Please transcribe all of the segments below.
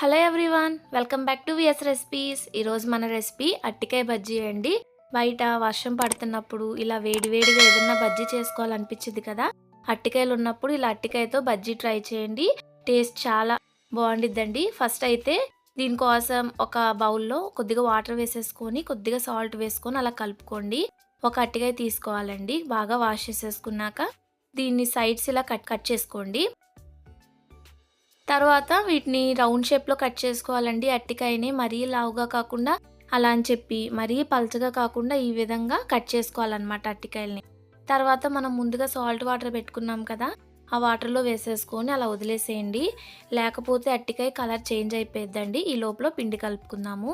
Hello everyone welcome back to VS recipes. ఈరోజు మన recipe అట్టికాయ bajji అండి. బయట వర్షం పడుతున్నప్పుడు ఇలా వేడివేడిగా ఏదైనా బజ్జీ చేసుకోవాలనిపించింది కదా అట్టికాయలు ఉన్నప్పుడు ఇలా అట్టికాయతో బజ్జీ ట్రై చేయండి. టేస్ట్ చాలా బాగుండిద్దండి. ఫస్ట్ అయితే దీనికోసం ఒక బౌల్లో కొద్దిగా వాటర్ వేసేసుకొని కొద్దిగా సాల్ట్ వేసుకొని అలా కలుపుకోండి. ఒక అట్టికాయ తీసుకోవాలండి. బాగా వాష్ చేసేసుకున్నాక దీన్ని సైడ్స్ ఇలా కట్ కట్ చేసుకోండి. తర్వాత వీటిని రౌండ్ షేప్లో కట్ చేసుకోవాలండి. అట్టికాయని మరీ లావుగా కాకుండా అలా అని చెప్పి మరీ పల్చగా కాకుండా ఈ విధంగా కట్ చేసుకోవాలన్నమాట అట్టికాయల్ని. తర్వాత మనం ముందుగా సాల్ట్ వాటర్ పెట్టుకున్నాం కదా ఆ వాటర్లో వేసేసుకొని అలా వదిలేసేయండి. లేకపోతే అట్టికాయ కలర్ చేంజ్ అయిపోయిద్దండి. ఈ లోపల పిండి కలుపుకుందాము.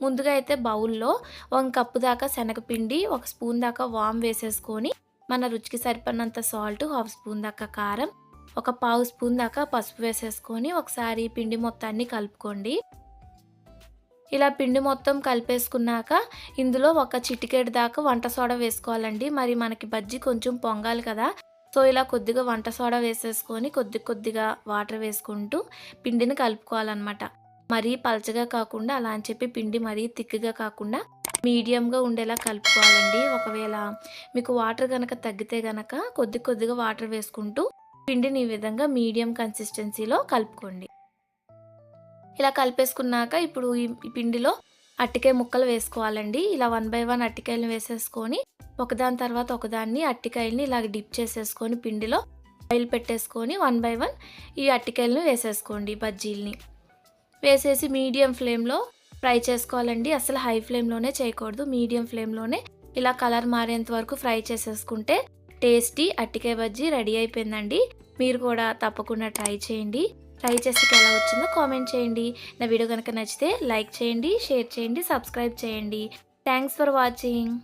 ముందుగా అయితే బౌల్లో ఒక కప్పు దాకా శనగపిండి ఒక స్పూన్ దాకా వామ్ వేసేసుకొని మన రుచికి సరిపడినంత సాల్ట్ హాఫ్ స్పూన్ దాకా కారం ఒక పావు స్పూన్ దాకా పసుపు వేసేసుకొని ఒకసారి పిండి మొత్తాన్ని కలుపుకోండి. ఇలా పిండి మొత్తం కలిపేసుకున్నాక ఇందులో ఒక చిటికెడు దాకా వంట సోడా వేసుకోవాలండి. మరి మనకి బజ్జీ కొంచెం పొంగాలి కదా. సో ఇలా కొద్దిగా వంట సోడా వేసేసుకొని కొద్ది కొద్దిగా వాటర్ వేసుకుంటూ పిండిని కలుపుకోవాలన్నమాట. మరీ పలచగా కాకుండా అలా అని చెప్పి పిండి మరీ థిక్గా కాకుండా మీడియంగా ఉండేలా కలుపుకోవాలండి. ఒకవేళ మీకు వాటర్ కనుక తగ్గితే గనక కొద్ది కొద్దిగా వాటర్ వేసుకుంటూ పిండిని ఈ విధంగా మీడియం కన్సిస్టెన్సీలో కలుపుకోండి. ఇలా కలిపేసుకున్నాక ఇప్పుడు ఈ పిండిలో అట్టికాయ ముక్కలు వేసుకోవాలండి. ఇలా వన్ బై వన్ అట్టికాయలు వేసేసుకొని ఒకదాని తర్వాత ఒకదాన్ని అట్టికాయల్ని ఇలా డిప్ చేసేసుకొని పిండిలో ఆయిల్ పెట్టేసుకొని వన్ బై వన్ ఈ అట్టికాయలను వేసేసుకోండి బజ్జీల్ని. వేసేసి మీడియం ఫ్లేమ్లో ఫ్రై చేసుకోవాలండి. అసలు హై ఫ్లేమ్లోనే చేయకూడదు. మీడియం ఫ్లేమ్లోనే ఇలా కలర్ మారేంత వరకు ఫ్రై చేసేసుకుంటే టేస్టీ అట్టికాయ బజ్జీ రెడీ అయిపోయిందండి. మీరు కూడా తప్పకుండా ట్రై చేయండి. ట్రై చేస్తే ఎలా వచ్చిందో కామెంట్ చేయండి. నా వీడియో కనుక నచ్చితే లైక్ చేయండి షేర్ చేయండి సబ్స్క్రైబ్ చేయండి. Thanks for watching.